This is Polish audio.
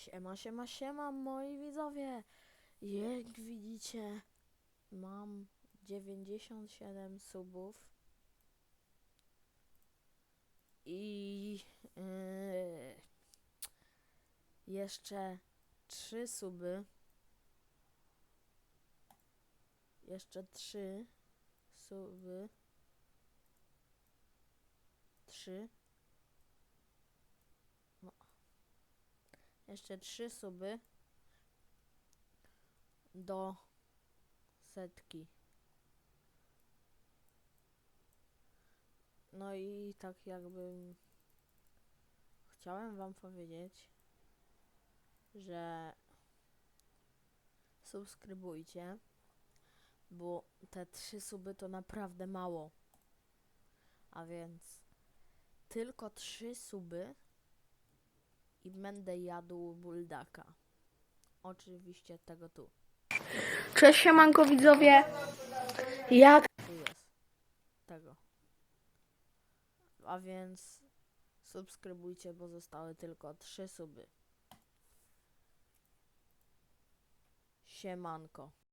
Siema, siema, siema, moi widzowie. Jak widzicie, mam 97 subów. I yy, jeszcze 3 suby. Jeszcze 3 suby. 3. Jeszcze trzy suby do setki. No i tak jakby chciałem wam powiedzieć, że subskrybujcie, bo te trzy suby to naprawdę mało. A więc tylko trzy suby i będę jadł buldaka. Oczywiście tego tu. Cześć siemanko widzowie. Jak Tu jest. Tego. A więc subskrybujcie, bo zostały tylko trzy suby. Siemanko.